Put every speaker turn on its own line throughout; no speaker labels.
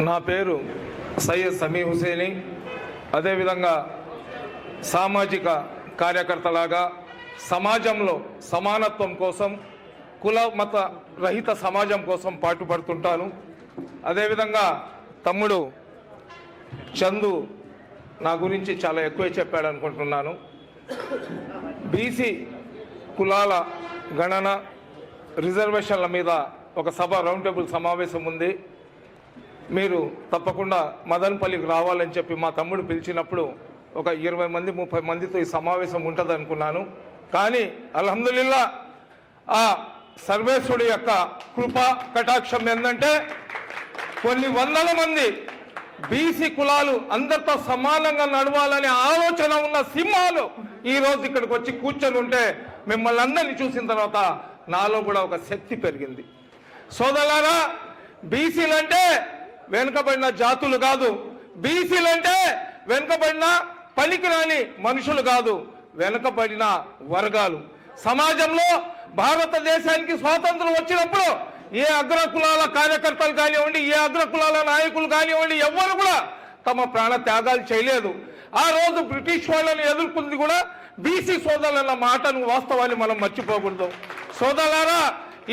నా పేరు సయ్యద్ సమీ హుసేని. అదేవిధంగా సామాజిక కార్యకర్తలాగా సమాజంలో సమానత్వం కోసం కుల మత రహిత సమాజం కోసం పాటుపడుతుంటాను. అదేవిధంగా తమ్ముడు చందు నా గురించి చాలా ఎక్కువ చెప్పాడు అనుకుంటున్నాను. బీసీ కులాల గణన రిజర్వేషన్ల మీద ఒక సభ రౌండ్ టేబుల్ సమావేశం ఉంది. మీరు తప్పకుండా మదనపల్లికి రావాలని చెప్పి మా తమ్ముడు పిలిచినప్పుడు ఒక ఇరవై మంది ముప్పై మందితో ఈ సమావేశం ఉంటుంది అనుకున్నాను కానీ అల్హమ్దుల్లా ఆ సర్వేశ్వరుడి యొక్క కృప కటాక్షం ఏంటంటే కొన్ని వందల మంది బీసీ కులాలు అందరితో సమానంగా నడవాలనే ఆలోచన ఉన్న సింహాలు ఈ రోజు ఇక్కడికి వచ్చి కూర్చొని ఉంటే మిమ్మల్ని అందరినీ చూసిన తర్వాత నాలో కూడా ఒక శక్తి పెరిగింది. సోదరులారా బీసీలంటే వెనుకబడిన జాతులు కాదు. బీసీలంటే వెనుకబడిన పనికిరాని మనుషులు కాదు. వెనుకబడిన వర్గాలు. సమాజంలో భారతదేశానికి స్వాతంత్రం వచ్చినప్పుడు ఏ అగ్ర కులాల కార్యకర్తలు కానివ్వండి ఏ అగ్ర కులాల నాయకులు కానివ్వండి ఎవ్వరు కూడా తమ ప్రాణ త్యాగాలు చేయలేదు. ఆ రోజు బ్రిటిష్ వాళ్ళని ఎదుర్కొంది కూడా బీసీ సోదరులన్న మాటను వాస్తవాన్ని మనం మర్చిపోకూడదు. సోదరులారా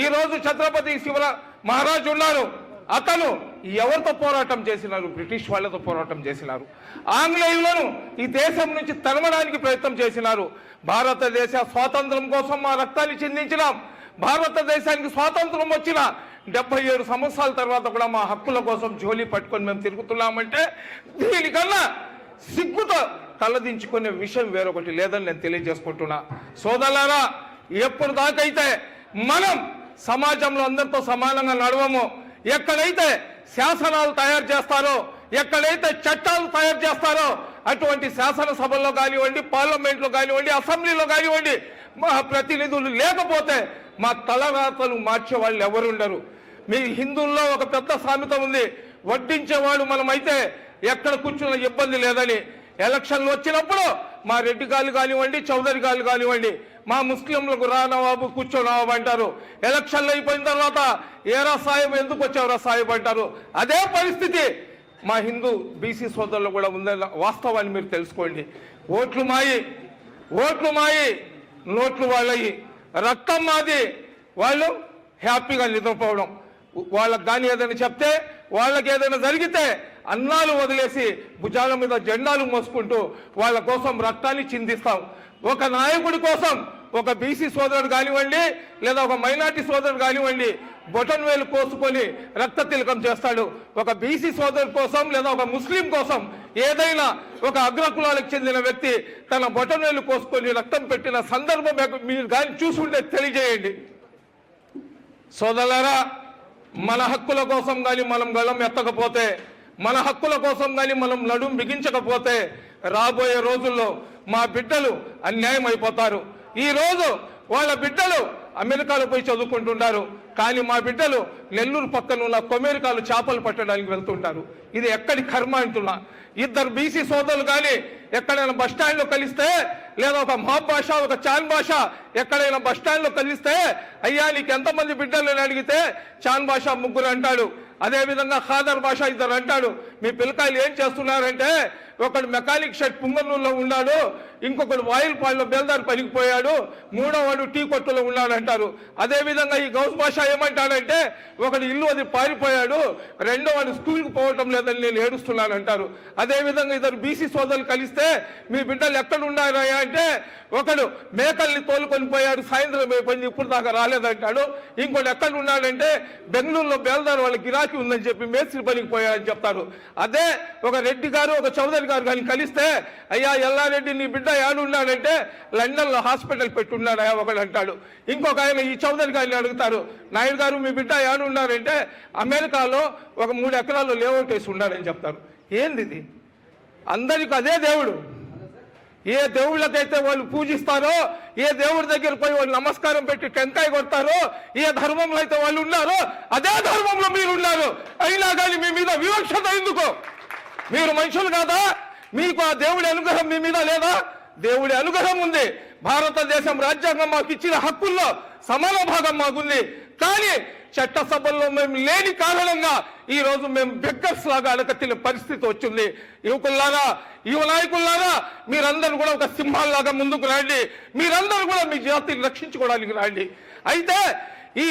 ఈ రోజు ఛత్రపతి శివ మహారాజు ఉన్నారు. అతను ఎవరితో పోరాటం చేసినారు? బ్రిటిష్ వాళ్ళతో పోరాటం చేసినారు. ఆంగ్లేయులను ఈ దేశం నుంచి తరమడానికి ప్రయత్నం చేసినారు. భారతదేశ స్వాతంత్రం కోసం మా రక్తాన్ని చెందించినాం. భారతదేశానికి స్వాతంత్రం వచ్చిన డెబ్బై ఏడు సంవత్సరాల తర్వాత కూడా మా హక్కుల కోసం జోలి పట్టుకొని మేము తిరుగుతున్నామంటే దీనికన్నా సిగ్గుతో తలదించుకునే విషయం వేరొకటి లేదని నేను తెలియజేసుకుంటున్నా. సోదరులారా ఎప్పుడు దాకైతే మనం సమాజంలో అందరితో సమానంగా నడవము ఎక్కడైతే శాసనాలు తయారు చేస్తారో ఎక్కడైతే చట్టాలు తయారు చేస్తారో అటువంటి శాసనసభల్లో కానివ్వండి పార్లమెంట్లో కానివ్వండి అసెంబ్లీలో కానివ్వండి మా ప్రతినిధులు లేకపోతే మా తలరాతలు మార్చే వాళ్ళు ఎవరు ఉండరు మీ హిందువుల్లో ఒక పెద్ద సామెత ఉంది వడ్డించేవాడు మనమైతే ఎక్కడ కూర్చున్న ఇబ్బంది లేదని. ఎలక్షన్లు వచ్చినప్పుడు మా రెడ్డి గాలు కానివ్వండి చౌదరి గాలు కానివ్వండి మా ముస్లింలకు రానవాబు కూర్చోనవాబు అంటారు ఎలక్షన్లు అయిపోయిన తర్వాత ఏరా సాయం ఎందుకు వచ్చావురా సాయం అంటారు. అదే పరిస్థితి మా హిందూ బీసీ సోదరులు కూడా ఉందన్న వాస్తవాన్ని మీరు తెలుసుకోండి. ఓట్లు మాయి ఓట్లు మాయి నోట్లు వాళ్ళయి. రక్తం మాది. వాళ్ళు హ్యాపీగా నిద్రపోవడం. వాళ్ళకి కానీ ఏదైనా చెప్తే వాళ్ళకి ఏదైనా జరిగితే అన్నాలు వదిలేసి భుజాల మీద జెండాలు మోసుకుంటూ వాళ్ళ కోసం రక్తాన్ని చిందిస్తాం. ఒక నాయకుడి కోసం ఒక బీసీ సోదరుడు కానివ్వండి లేదా ఒక మైనార్టీ సోదరుడు కానివ్వండి బొటన్ వేలు కోసుకొని రక్త తిలకం చేస్తాడు. ఒక బీసీ సోదరు కోసం లేదా ఒక ముస్లిం కోసం ఏదైనా ఒక అగ్రకులాలకు చెందిన వ్యక్తి తన బొటన్ వేలు కోసుకొని రక్తం పెట్టిన సందర్భం మీరు కానీ చూసుకుంటే తెలియజేయండి. సోదరులారా మన హక్కుల కోసం కానీ మనం గళం ఎత్తకపోతే మన హక్కుల కోసం కానీ మనం నడుం బిగించకపోతే రాబోయే రోజుల్లో మా బిడ్డలు అన్యాయం అయిపోతారు. ఈ రోజు వాళ్ళ బిడ్డలు అమెరికాలో పోయి చదువుకుంటున్నారు. కానీ మా బిడ్డలు నెల్లూరు పక్కన ఉన్న కొమెరికాలు చేపలు పట్టడానికి వెళ్తుంటారు. ఇది ఎక్కడి కర్మ అంటున్నా. ఇద్దరు బీసీ సోదరులు కానీ ఎక్కడైనా బస్ స్టాండ్లో కలిస్తే లేదా ఒక మహాబ్ భాష ఒక చాన్ భాష ఎక్కడైనా బస్ స్టాండ్లో కలిస్తే అయ్యా నీకు ఎంతమంది బిడ్డలు అని అడిగితే చాన్ భాష ముగ్గురు అంటాడు. అదేవిధంగా ఖాదర్ భాష ఇద్దరు అంటాడు మీ పిల్లకాయలు ఏం చేస్తున్నారంటే ఒకడు మెకానిక్ షెడ్ పుంగనూరులో ఉన్నాడు ఇంకొకడు వాయిల్ పాల్లో బేల్దారి పలికిపోయాడు మూడోవాడు టీ కొట్టులో ఉన్నాడంటారు. అదేవిధంగా ఈ గౌస్ భాష ఏమంటాడంటే ఒకడు ఇల్లు అది పారిపోయాడు రెండో వాడు స్కూల్కి పోవటం లేదని నేను ఏడుస్తున్నాను అంటారు అదేవిధంగా ఇద్దరు బీసీ సోదరులు కలిస్తే మీ బిడ్డలు ఎక్కడ ఉన్నారా అంటే ఒకడు మేకల్ని తోలుకొని పోయాడు సాయంత్రం అయిపోయింది ఇప్పుడు దాకా రాలేదంటాడు. ఇంకోటి ఎక్కడ ఉన్నాడంటే బెంగళూరులో బేల్దారు వాళ్ళ గిరాకీ ఉందని చెప్పి మేస్త్రి పనికి పోయాడని చెప్తారు. అదే ఒక రెడ్డి గారు ఒక చౌదరి గారు కానీ కలిస్తే అయ్యా ఎల్లారెడ్డి నీ బిడ్డ ఏడున్నాడంటే లండన్లో హాస్పిటల్ పెట్టున్నాడయా ఒకడు అంటాడు. ఇంకొక ఆయన ఈ చౌదరి గారిని అడుగుతారు నాయుడు గారు మీ బిడ్డ ఏడున్నారంటే అమెరికాలో ఒక మూడు ఎకరాల్లో లేఅవుట్ వేసి ఉన్నాడని చెప్తారు. ఏంది ఇది? అందరికి అదే దేవుడు. ఏ దేవుళ్ళకైతే వాళ్ళు పూజిస్తారో ఏ దేవుడి దగ్గర పోయి వాళ్ళు నమస్కారం పెట్టి టెంకాయ కొడతారో ఏ ధర్మంలో అయితే వాళ్ళు ఉన్నారో అదే ధర్మంలో మీరు ఉన్నారు. అయినా కానీ మీ మీద వివక్షత ఎందుకు? మీరు మనుషులు కాదా? మీకు ఆ దేవుడి అనుగ్రహం మీ మీద లేదా? దేవుడి అనుగ్రహం ఉంది. భారతదేశం రాజ్యాంగం మాకు ఇచ్చిన హక్కుల్లో సమాన భాగం మాకుంది. కానీ చట్టసభల్లో మేము లేని కారణంగా ఈ రోజు మేము బెగ్గర్స్ లాగా అడగతిన పరిస్థితి వచ్చింది. యువకుల్లారా యువ నాయకుల్లారా మీరందరూ కూడా ఒక సింహాల్లాగా ముందుకు రండి. మీరందరూ కూడా మీ జాతిని రక్షించుకోవడానికి రండి. అయితే ఈ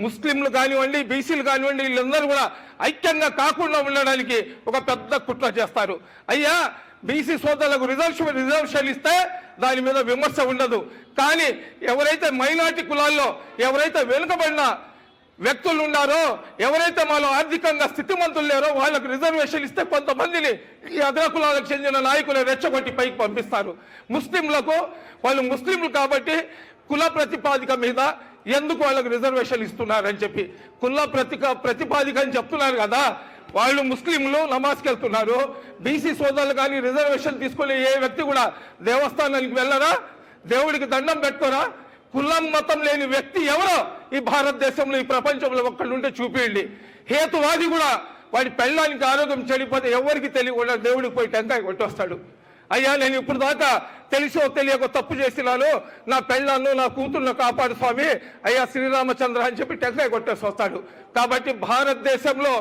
ముస్లింలు కానివ్వండి బీసీలు కానివ్వండి వీళ్ళందరూ కూడా ఐక్యంగా కాకుండా ఉండడానికి ఒక పెద్ద కుట్ర చేస్తారు. అయ్యా బీసీ సోదరులకు రిజర్వేషన్ రిజర్వేషన్ ఇస్తే దాని మీద విమర్శ ఉండదు. కానీ ఎవరైతే మైనార్టీ కులాల్లో ఎవరైతే వెనుకబడిన వ్యక్తులు ఉన్నారో ఎవరైతే మాలో ఆర్థికంగా స్థితిమంతులు లేరో వాళ్ళకు రిజర్వేషన్ ఇస్తే కొంతమందిని ఈ అగ్ర కులాలకు చెందిన నాయకులు రెచ్చగొట్టి పైకి పంపిస్తారు. ముస్లింలకు వాళ్ళు ముస్లింలు కాబట్టి కుల ప్రతిపాదిక మీద ఎందుకు వాళ్ళకు రిజర్వేషన్ ఇస్తున్నారని చెప్పి కుల ప్రతిక ప్రతిపాదిక అని చెప్తున్నారు కదా. వాళ్ళు ముస్లింలు నమాజ్కి వెళ్తున్నారు. బీసీ సోదరులు కానీ రిజర్వేషన్ తీసుకునే ఏ వ్యక్తి కూడా దేవస్థానానికి వెళ్ళరా? దేవుడికి దండం పెట్టుకోరా కులం మతం లేని వ్యక్తి ఎవరో ఈ భారతదేశంలో ఈ ప్రపంచంలో ఒక్కడుంటే చూపించండి హేతువాది కూడా వాడి పెళ్ళానికి ఆరోగ్యం చెడిపోతే ఎవరికి తెలియకుండా దేవుడికి పోయి టెంకాయ కొట్టొస్తాడు. అయ్యా నేను ఇప్పుడు దాకా తెలిసో తెలియక తప్పు చేసినాను నా పెళ్ళాన్ని నా కూతుర్ను కాపాడు స్వామి. అయ్యా శ్రీరామచంద్ర అని చెప్పి టెంకాయ కొట్టేసి వస్తాడు. కాబట్టి భారతదేశంలో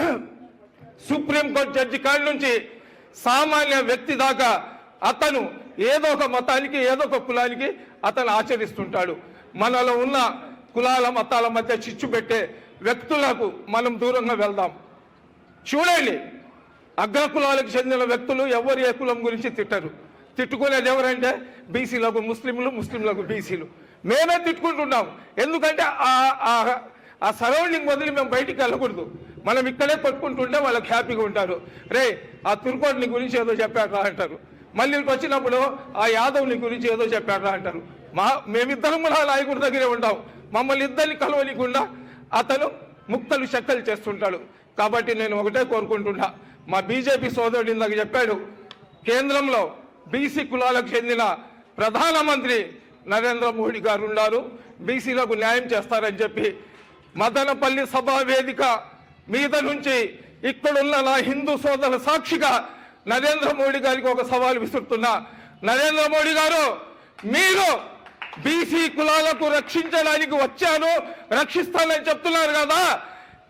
సుప్రీంకోర్టు జడ్జి కాడి నుంచి సామాన్య వ్యక్తి దాకా అతను ఏదో ఒక మతానికి ఏదో ఒక కులానికి అతను ఆచరిస్తుంటాడు. మనలో ఉన్న కులాల మతాల మధ్య చిచ్చు పెట్టే వ్యక్తులకు మనం దూరంగా వెళ్దాం. చూడండి అగ్రకులాలకు చెందిన వ్యక్తులు ఎవరు ఏ కులం గురించి తిట్టరు. తిట్టుకునేది ఎవరంటే బీసీలకు ముస్లింలు ముస్లింలకు బీసీలు. మేమే తిట్టుకుంటున్నాం. ఎందుకంటే ఆ- ఆ- ఆ సరౌండింగ్ వదిలి మేము బయటికి వెళ్ళకూడదు. మనం ఇక్కడే కొట్టుకుంటుంటే వాళ్ళకి హ్యాపీగా ఉంటారు. రే ఆ తుర్కోడిని గురించి ఏదో చెప్పాక అంటారు. మళ్ళీ వచ్చినప్పుడు ఆ యాదవ్ని గురించి ఏదో చెప్పాక అంటారు. మా మేమిద్దరం కూడా నాయకుడి దగ్గరే ఉంటాం. మమ్మల్ని ఇద్దరిని కలవనీయకుండా అతను ముక్తలు చెక్కలు చేస్తుంటాడు. కాబట్టి నేను ఒకటే కోరుకుంటున్నా. మా బీజేపీ సోదరుడు ఇందాక చెప్పాడు కేంద్రంలో బీసీ కులాలకు చెందిన ప్రధానమంత్రి నరేంద్ర మోడీ గారు ఉన్నారు. బీసీలకు న్యాయం చేస్తారని చెప్పి మదనపల్లి సభా వేదిక మీద నుంచి ఇక్కడున్న నా హిందూ సోదరుల సాక్షిగా నరేంద్ర మోడీ గారికి ఒక సవాల్ విసురుతున్నా. నరేంద్ర మోడీ గారు మీరు బీసీ కులాలకు రక్షించడానికి వచ్చాను రక్షిస్తానని చెప్తున్నారు కదా?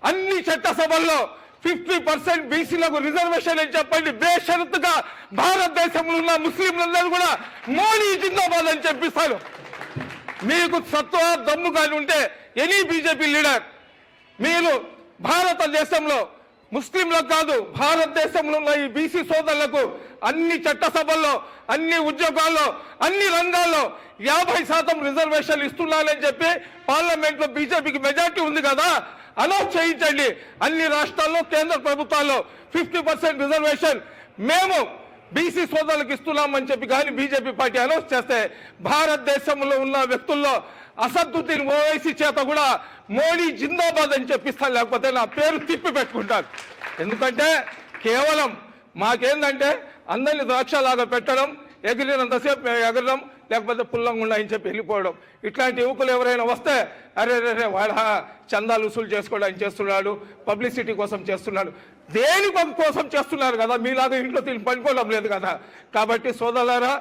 అన్ని చట్టసభల్లో ఫిఫ్టీ పర్సెంట్ బీసీలకు రిజర్వేషన్ అని చెప్పండి. బేషరతుగా భారతదేశంలో ఉన్న ముస్లింలందరూ కూడా మోడీ జిందాబాద్ అని చెప్పిస్తారు. మీకు సత్వ దమ్ము కానీ ఉంటే ఎనీ బీజేపీ లీడర్ మీరు భారతదేశంలో ముస్లింలకు కాదు భారతదేశంలో ఉన్న ఈ బీసీ సోదరులకు అన్ని చట్టసభల్లో అన్ని ఉద్యోగాల్లో అన్ని రంగాల్లో యాభై శాతం రిజర్వేషన్ ఇస్తున్నానని చెప్పి పార్లమెంట్లో బీజేపీకి మెజార్టీ ఉంది కదా. అనౌన్స్ చేయించండి. అన్ని రాష్ట్రాల్లో కేంద్ర ప్రభుత్వాల్లో ఫిఫ్టీ పర్సెంట్ రిజర్వేషన్ మేము బీసీ సోదరులకు ఇస్తున్నామని చెప్పి కానీ బీజేపీ పార్టీ అనౌన్స్ చేస్తే భారతదేశంలో ఉన్న వ్యక్తుల్లో అసద్దుద్దీన్ ఓవైసీ చేత కూడా మోడీ జిందాబాద్ అని చెప్పిస్తాను లేకపోతే నా పేరు తిప్పి పెట్టుకుంటాను. ఎందుకంటే కేవలం మాకేందంటే అందరిని ద్రాక్షలాగా పెట్టడం ఎగిరినంతసేపు మేము ఎగరడం లేకపోతే పుల్లంగుండా అని చెప్పి వెళ్ళిపోవడం. ఇట్లాంటి యువకులు ఎవరైనా వస్తే అరే రే రే వాడ చందాలు వసూలు చేసుకోవడానికి చేస్తున్నాడు పబ్లిసిటీ కోసం చేస్తున్నాడు. దేని కోసం చేస్తున్నారు కదా మీలాగా ఇంట్లో తిని పనుకోవడం లేదు కదా. కాబట్టి సోదరులారా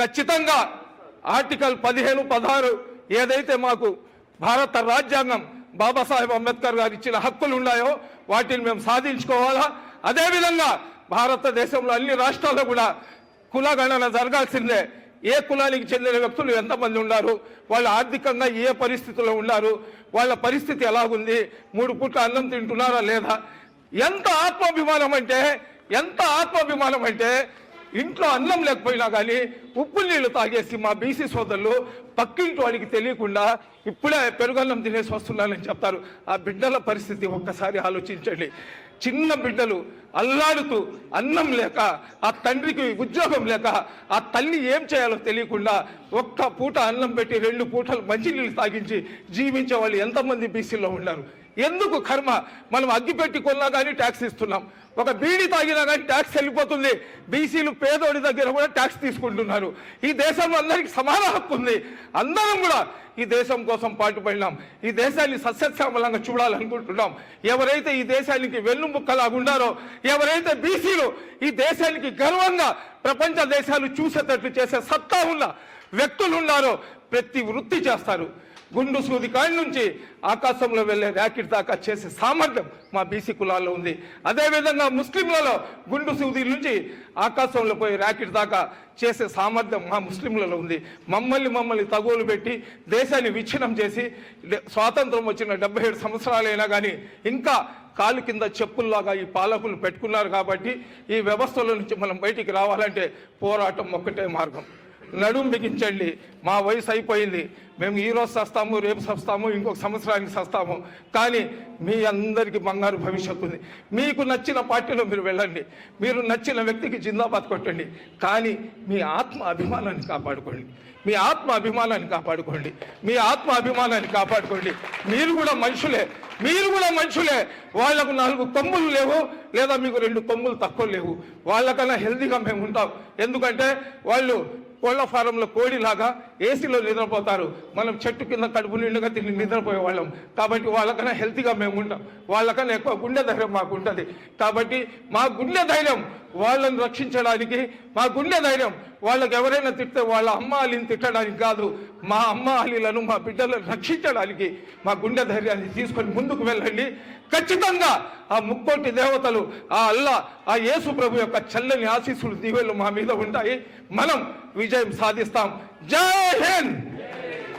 ఖచ్చితంగా ఆర్టికల్ పదిహేను పదహారు ఏదైతే మాకు భారత రాజ్యాంగం బాబాసాహెబ్ అంబేద్కర్ గారు ఇచ్చిన హక్కులు ఉన్నాయో వాటిని మేము సాధించుకోవాలా? అదేవిధంగా భారతదేశంలో అన్ని రాష్ట్రాల్లో కూడా కులగణన జరగాల్సిందే. ఏ కులానికి చెందిన వ్యక్తులు ఎంతమంది ఉన్నారు? వాళ్ళు ఆర్థికంగా ఏ పరిస్థితిలో ఉన్నారు? వాళ్ళ పరిస్థితి ఎలాగుంది మూడు పూట్ల అన్నం తింటున్నారా లేదా? ఎంత ఆత్మాభిమానం అంటే ఎంత ఆత్మాభిమానం అంటే ఇంట్లో అన్నం లేకపోయినా కానీ ఉప్పు నీళ్ళు తాగేసి మా బీసీ సోదరులు పక్కింటి వాడికి తెలియకుండా ఇప్పుడే పెరుగన్నం తినేసి వస్తున్నానని చెప్తారు. ఆ బిడ్డల పరిస్థితి ఒక్కసారి ఆలోచించండి. చిన్న బిడ్డలు అల్లాడుతూ అన్నం లేక ఆ తండ్రికి ఉద్యోగం లేక ఆ తల్లి ఏం చేయాలో తెలియకుండా ఒక్క పూట అన్నం పెట్టి రెండు పూటలు మంచినీళ్ళు తాగించి జీవించే వాళ్ళు ఎంతమంది బీసీలో ఉన్నారు? ఎందుకు కర్మ? మనం అగ్గిపెట్టి కొన్నా కానీ ట్యాక్స్ ఇస్తున్నాం. ఒక బీడీ తాగినా కానీ ట్యాక్స్ వెళ్ళిపోతుంది. బీసీలు పేదోడి దగ్గర కూడా ట్యాక్స్ తీసుకుంటున్నారు. ఈ దేశంలో అందరికీ సమాన హక్కు ఉంది. అందరం కూడా ఈ దేశం కోసం పాటుపడినాం. ఈ దేశాన్ని సస్యశ్యామలంగా చూడాలనుకుంటున్నాం. ఎవరైతే ఈ దేశానికి వెన్నుముక్కలాగా ఉన్నారో ఎవరైతే బీసీలు ఈ దేశానికి గర్వంగా ప్రపంచ దేశాలు చూసేటట్లు చేసే సత్తా ఉన్న వ్యక్తులు ఉన్నారో ప్రతి వృత్తి చేస్తారు. గుండు సూది కాడి నుంచి ఆకాశంలో వెళ్ళే ర్యాకెట్ దాకా చేసే సామర్థ్యం మా బీసీ కులాల్లో ఉంది. అదేవిధంగా ముస్లింలలో గుండు సూది నుంచి ఆకాశంలో పోయి ర్యాకెట్ దాకా చేసే సామర్థ్యం మా ముస్లింలలో ఉంది. మమ్మల్ని మమ్మల్ని తగులు పెట్టి దేశాన్ని విచ్ఛిన్నం చేసి స్వాతంత్రం వచ్చిన డెబ్బై ఏడు సంవత్సరాలైనా కానీ ఇంకా కాలు కింద చెప్పుల్లాగా ఈ పాలకులు పెట్టుకున్నారు కాబట్టి ఈ వ్యవస్థల నుంచి మనం బయటికి రావాలంటే పోరాటం ఒక్కటే మార్గం. నడుం బిగించండి. మా వయసు అయిపోయింది. మేము ఈ రోజు సస్తాము రేపు సస్తాము ఇంకొక సంవత్సరానికి సస్తాము. కానీ మీ అందరికీ బంగారు భవిష్యత్తు ఉంది. మీకు నచ్చిన పార్టీలో మీరు వెళ్ళండి. మీరు నచ్చిన వ్యక్తికి జిందాబాద్ కొట్టండి. కానీ మీ ఆత్మ అభిమానాన్ని కాపాడుకోండి. మీ ఆత్మ అభిమానాన్ని కాపాడుకోండి. మీ ఆత్మ అభిమానాన్ని కాపాడుకోండి. మీరు కూడా మనుషులే. మీరు కూడా మనుషులే. వాళ్ళకు నాలుగు కొమ్ములు లేవు లేదా మీకు రెండు కొమ్ములు తక్కువ లేవు. వాళ్ళకన్నా హెల్దీగా మేము ఉంటాం. ఎందుకంటే వాళ్ళు కోళ్ళ ఫారంలో కోడిలాగా ఏసీలో నిద్రపోతారు. మనం చెట్టు కింద కడుపు నిండుగా తిని నిద్రపోయే వాళ్ళం. కాబట్టి వాళ్ళకన్నా హెల్తీగా మేము ఉంటాం. వాళ్ళకన్నా ఎక్కువ గుండె ధైర్యం మాకు ఉంటుంది. కాబట్టి మా గుండె ధైర్యం వాళ్ళని రక్షించడానికి మా గుండె ధైర్యం. వాళ్ళకి ఎవరైనా తిడితే వాళ్ళ అమ్మ అలీని తిట్టడానికి కాదు మా అమ్మ అలీలను మా బిడ్డలను రక్షించడానికి మా గుండె ధైర్యాన్ని తీసుకొని ముందుకు వెళ్ళండి. ఖచ్చితంగా ఆ ముక్కోటి దేవతలు ఆ అల్లా ఆ యేసు ప్రభు యొక్క చల్లని ఆశీస్సులు దీవెలు మా మీద ఉంటాయి. మనం విజయం సాధిస్తాం. జై హింద్!